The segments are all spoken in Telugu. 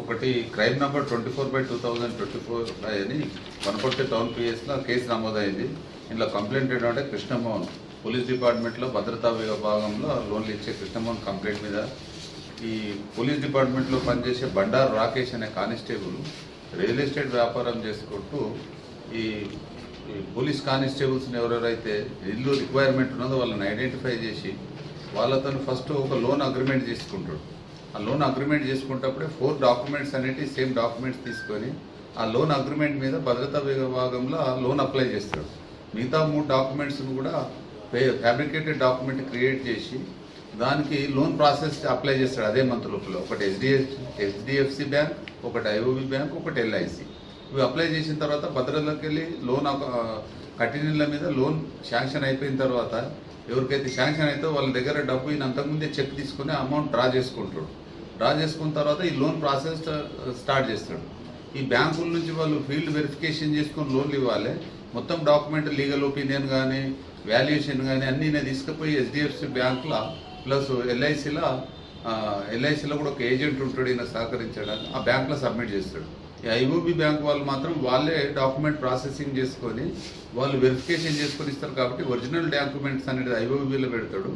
ఒకటి crime number twenty four by two thousand twenty four by అని వనపర్తి టౌన్ పిఎస్లో కేసు నమోదైంది. ఇందులో కంప్లైంట్ ఏంటంటే కృష్ణమోహన్ పోలీస్ డిపార్ట్మెంట్లో భద్రతా విభాగంలో లోన్లు ఇచ్చే కృష్ణమోహన్ కంప్లైంట్ మీద. ఈ పోలీస్ డిపార్ట్మెంట్లో పనిచేసే బండారు రాకేష్ అనే కానిస్టేబుల్ రియల్ ఎస్టేట్ వ్యాపారం చేసుకుంటూ ఈ ఈ పోలీస్ కానిస్టేబుల్స్ని ఎవరెవరైతే ఇల్లు రిక్వైర్మెంట్ ఉన్నదో వాళ్ళని ఐడెంటిఫై చేసి వాళ్ళతో ఫస్ట్ ఒక లోన్ అగ్రిమెంట్ చేసుకుంటాడు ఆ లోన్ అగ్రిమెంట్ చేసుకున్నప్పుడే ఫోర్ డాక్యుమెంట్స్ అనేటి సేమ్ డాక్యుమెంట్స్ తీసుకొని ఆ లోన్ అగ్రిమెంట్ మీద భద్రతా విభాగంలో ఆ లోన్ అప్లై చేస్తాడు. మిగతా మూడు డాక్యుమెంట్స్ను కూడా ఫ్యాబ్రికేటెడ్ డాక్యుమెంట్ క్రియేట్ చేసి దానికి లోన్ ప్రాసెస్ అప్లై చేస్తాడు అదే మంత్ లోపల. ఒకటి హెచ్డిఎఫ్ హెచ్డిఎఫ్సి బ్యాంక్ ఒకటి ఐఓబి బ్యాంక్ ఒకటి ఎల్ఐసి ఇవి అప్లై చేసిన తర్వాత భద్రతలోకి వెళ్ళి లోన్ కఠినీళ్ళ మీద లోన్ శాంక్షన్ అయిపోయిన తర్వాత ఎవరికైతే శాంక్షన్ అయితే వాళ్ళ దగ్గర డబ్బు ఈయన అంతకుముందే చెక్ తీసుకుని అమౌంట్ డ్రా చేసుకుంటాడు. డ్రా చేసుకున్న తర్వాత ఈ లోన్ ప్రాసెస్ స్టార్ట్ చేస్తాడు. ఈ బ్యాంకుల నుంచి వాళ్ళు ఫీల్డ్ వెరిఫికేషన్ చేసుకొని లోన్లు ఇవ్వాలి. మొత్తం డాక్యుమెంట్ లీగల్ ఒపీనియన్ కానీ వాల్యుయేషన్ కానీ అన్నీ నేను తీసుకుపోయి హెచ్డిఎఫ్సి బ్యాంక్లో ప్లస్ ఎల్ఐసిలో ఎల్ఐసిలో కూడా ఒక ఏజెంట్ ఉంటాడు ఈయన సహకరించడానికి. ఆ బ్యాంక్లో సబ్మిట్ చేస్తాడు. ఐఓబి బ్యాంక్ వాళ్ళు మాత్రం వాళ్ళే డాక్యుమెంట్ ప్రాసెసింగ్ చేసుకొని వాళ్ళు వెరిఫికేషన్ చేసుకొని ఇస్తారు కాబట్టి ఒరిజినల్ డాక్యుమెంట్స్ అనేది ఐఓబిలో పెడతాడు.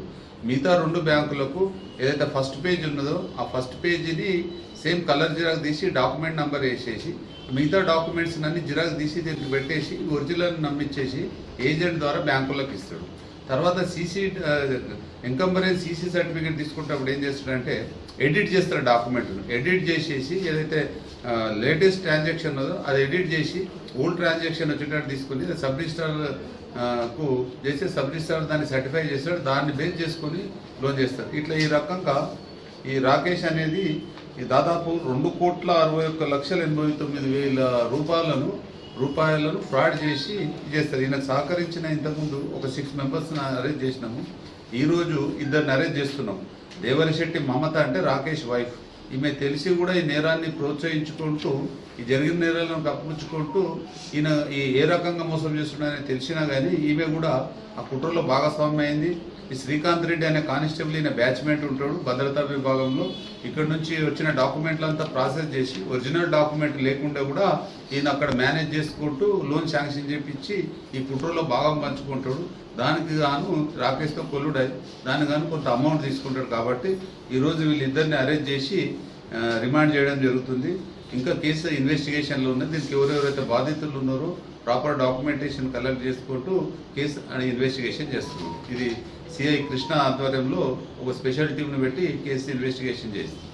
మిగతా రెండు బ్యాంకులకు ఏదైతే ఫస్ట్ పేజ్ ఉన్నదో ఆ ఫస్ట్ పేజీని సేమ్ కలర్ జిరాక్స్ తీసి డాక్యుమెంట్ నెంబర్ వేసేసి మిగతా డాక్యుమెంట్స్ అన్ని జిరాక్స్ తీసి దీనికి పెట్టేసి ఒరిజినల్ నమ్మించేసి ఏజెంట్ ద్వారా బ్యాంకులకు ఇస్తాడు. తర్వాత సీసీ ఎంకంబరెన్స్ సీసీ సర్టిఫికేట్ తీసుకుంటప్పుడు ఏం చేస్తాడంటే ఎడిట్ చేస్తాడు డాక్యుమెంట్ను ఎడిట్ చేసేసి ఏదైతే లేటెస్ట్ ట్రాన్సాక్షన్ ఉందో అది ఎడిట్ చేసి ఓల్డ్ ట్రాన్సాక్షన్ వచ్చేటట్టు తీసుకుని సబ్ రిజిస్ట్రార్కు చేసి సబ్ రిజిస్ట్రార్ దాన్ని సర్టిఫై చేస్తాడు దాన్ని బేస్ చేసుకొని లోన్ చేస్తాడు. ఇట్లా ఈ రకంగా ఈ రాకేష్ అనేది ఈ దాదాపు రెండు కోట్ల అరవై ఒక్క లక్షల ఎనభై తొమ్మిది వేల రూపాయలను రూపాయలను ఫ్రాడ్ చేసి చేస్తారు. ఈయన సహకరించిన ఇంతకుముందు ఒక సిక్స్ మెంబర్స్ని అరేంజ్ చేసినాము. ఈరోజు ఇద్దరిని అరేంజ్ చేస్తున్నాం దేవరిశెట్టి మమత అంటే రాకేష్ వైఫ్. ఈమె తెలిసి కూడా ఈ నేరాన్ని ప్రోత్సహించుకుంటూ ఈ జరిగిన నేరాలను కప్పుకుంటూ ఈయన ఈ ఏ రకంగా మోసం చేస్తున్నాడని తెలిసినా కానీ ఈమె కూడా ఆ కుట్రలో భాగస్వామ్యం అయింది ఈ శ్రీకాంత్ రెడ్డి అనే కానిస్టేబుల్ ఈయన బ్యాచ్మెంట్ ఉంటాడు భద్రతా విభాగంలో. ఇక్కడ నుంచి వచ్చిన డాక్యుమెంట్లు అంతా ప్రాసెస్ చేసి ఒరిజినల్ డాక్యుమెంట్ లేకుండా కూడా ఈయన అక్కడ మేనేజ్ చేసుకుంటూ లోన్ శాంక్షన్ చేపించి ఈ కుట్రలో భాగం పంచుకుంటాడు. దానికి గాను రాకేష్తో కొల్లుడై దానికి గాను కొంత అమౌంట్ తీసుకుంటాడు కాబట్టి ఈరోజు వీళ్ళిద్దరిని అరేంజ్ చేసి రిమాండ్ చేయడం జరుగుతుంది. ఇంకా కేసు ఇన్వెస్టిగేషన్లో ఉన్నది. దీనికి ఎవరెవరైతే బాధితులు ఉన్నారో ప్రాపర్ డాక్యుమెంటేషన్ కలెక్ట్ చేసుకుంటూ కేసు ఇన్వెస్టిగేషన్ చేస్తుంది. ఇది సిఐ కృష్ణ ఆధ్వర్యంలో ఒక స్పెషల్ టీంను పెట్టి కేసు ఇన్వెస్టిగేషన్ చేస్తుంది.